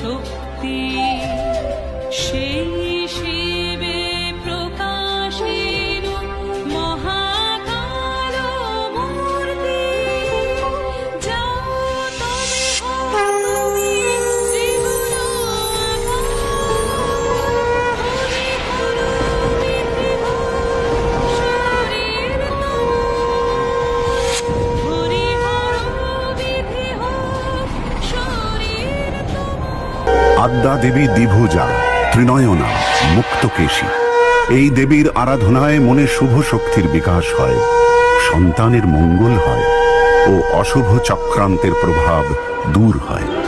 শক্তি আদ্যা দেবী দিভুজা ত্রিনয়না, মুক্তকেশী। এই দেবীর আরাধনায় মনে শুভ শক্তির বিকাশ হয়, সন্তানের মঙ্গল হয় ও অশুভ চক্রান্তের প্রভাব দূর হয়।